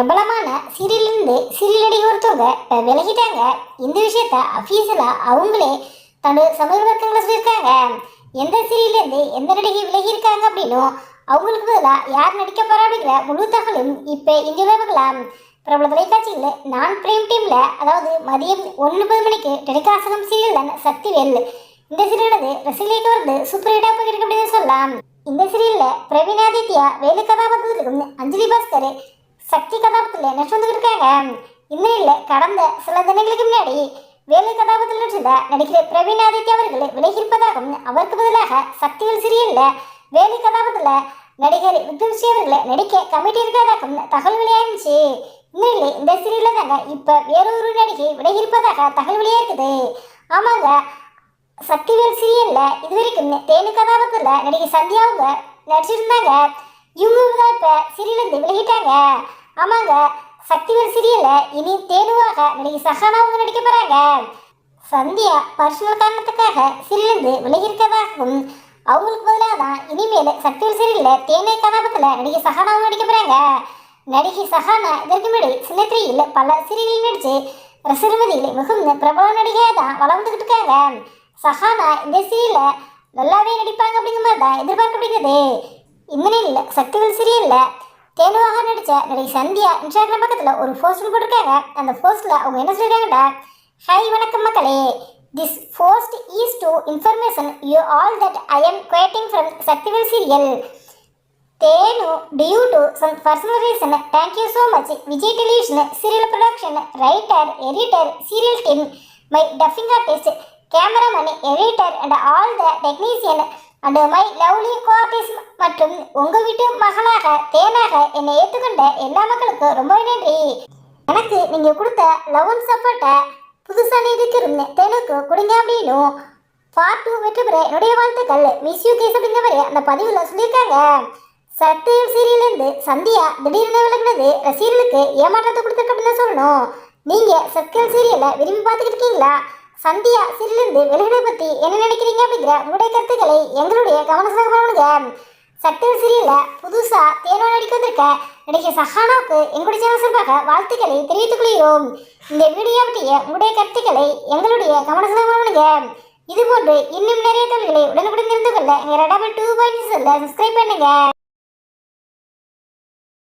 பிரபலமான சீரியலிருந்து சீரியல் நடிகை ஒருத்தவங்க விலகிட்டாங்க. இந்த விஷயத்த அஃபீஷியலாக அவங்களே தன்னோட சமூக வர்க்கங்களை சொல்லியிருக்காங்க. எந்த சீரியல்லேருந்து எந்த நடிகை விலகி இருக்காங்க அப்படின்னும் அவங்களுக்கு பதிலாக யார் நடிக்க போகிறா அப்படிங்கிற முழு தகவலும் இப்போ இங்கே பார்க்கலாம் பிரபல தொலைக்காட்சியில் நான் பிரேம் டீம்ல அதாவது மதியம் ஒன்பது முப்பது மணிக்கு டெலிகாசகம் சீரியல் சக்தி சக்திவேல். இந்த சீரியலானது ரசிகர்களுக்கு வந்து சூப்பர் ஹிட்டாக போயிருக்கு அப்படின்னு சொல்லலாம். இந்த சீரியலில் பிரவீன் ஆதித்யா வேலு கதாபாத்திரத்திற்கும் அஞ்சலி பாஸ்கர் சக்தி கதாபத்தில் நடிச்சு வந்து இருக்காங்க இந்த இல்லை. கடந்த சில தினங்களுக்கு முன்னாடி வேலை கதாபாத்திரத்தில் நடிச்சிருந்த நடிகர் பிரவீன் ஆதித்யா அவர்கள் விலகியிருப்பதாகவும் அவருக்கு பதிலாக சக்திகள் சீரியல்ல வேலை கதாபாத்திரத்தில் நடிகர் விக்ரம்சி அவர்களை நடிக்க கமிட்டி இருக்கிறதாகவும் தகவல் வெளியாயிருந்துச்சு இல்லை. இந்த சீரியலில் தாங்க இப்போ வேறொரு நடிகை விலகியிருப்பதாக தகவல் வெளியாயிருக்குது ஆமாங்க. சக்திவேல் சீரியலில் இது வரைக்கும் தேனு கதாபாத்திரத்தில் நடிகை சந்தியாவுங்க நடிச்சிருந்தாங்க. இவங்க தான் இப்போ சீரியலேருந்து விலகிட்டாங்க. ஆமாங்க. சக்திவேல் சீரியல்ல இனி தேனுவாக நடிகை சஹானா அவங்க நடிக்க போறாங்க. சந்தியா பர்சனல் காரணத்துக்காக சீரியலிருந்து விலகியிருக்கதாகவும் அவங்களுக்கு பதிலாக தான் இனிமேல் சக்திவேல் சீரியலில் தேனை கதாபத்தில் நடிகை சஹானாவும் நடிக்க போகிறாங்க நடிகை சஹானா இதற்கு முன்னாடி சின்ன திரையில் பல சீரியலில் நடித்து ரசிகமதியில் மிகுந்த பிரபல நடிகையாக தான் வளர்ந்துக்கிட்டு இருக்காங்க. சஹானா இந்த சீரியலில் நல்லாவே நடிப்பாங்க அப்படிங்கிற மாதிரி தான் எதிர்பார்க்கப்படுகிறது. இந்த நிலையில் சக்திவேல் சீரியலில் தேனுவாக நடித்த நடிகை சந்தியா இன்ஸ்டாகிராம் பக்கத்தில் ஒரு போஸ்ட் போட்டிருக்காங்க. அந்த போஸ்ட்டில் அவங்க என்ன சொல்லியிருக்காங்கன்னா ஹாய் வணக்கம் மக்களே. This post is to information you all that I am quoting from Sakthivel serial Thenu due to some personal reason thank you so much Vijay television serial production writer editor serial team my dubbing artist cameraman editor and all the technician and my lovely co-artist மற்றும் உங்கள் வீட்டு மகளாக தேனாக என்னை ஏற்றுக்கொண்ட எல்லா மக்களுக்கும் ரொம்ப நன்றி. எனக்கு நீங்கள் கொடுத்த லவ் அண்ட் சப்போர்ட்டை புதுசாக இருக்கிற தேனுக்கு கொடுங்க அப்படின்னும். பார்ட் டூ வெற்றி பெற என்னுடைய வாழ்த்துக்கள். மிஸ் யூ கேஸ் அப்படிங்கிற மாதிரி அந்த பதிவில் சொல்லியிருக்காங்க. சத்தியம் சீரியலேருந்து சந்தியா திடீர்னு விலகினது. ரசிகர்களுக்கு ஏமாற்றத்தை கொடுத்துருக்கு அப்படின்னு தான் சொல்லணும். நீங்கள் சத்தியம் சீரியலை விரும்பி பார்த்துக்கிட்டு இருக்கீங்களா? சந்தியா சிறிலிருந்து விலகினை பற்றி என்ன நினைக்கிறீங்க அப்படிங்கிற உங்களுடைய கருத்துக்களை எங்களுடைய கவனமாக பண்ணுங்க சட்டம் சிறியில் புதுசா தேனோ நடிக்க வந்திருக்க நடிகை சஹானாவுக்கு எங்களுடைய சேனல் சார்பாக வாழ்த்துக்களை தெரிவித்துக் கொள்கிறோம். இந்த வீடியோ பற்றிய உங்களுடைய கருத்துக்களை எங்களுடைய கவனமாக பண்ணுங்க இது போன்று இன்னும் நிறைய தொழில்களை உடனுக்குடன் தெரிந்து கொள்ள எங்கள் ரெடாமல் டூ பாயிண்ட் சப்ஸ்கிரைப் பண்ணுங்க.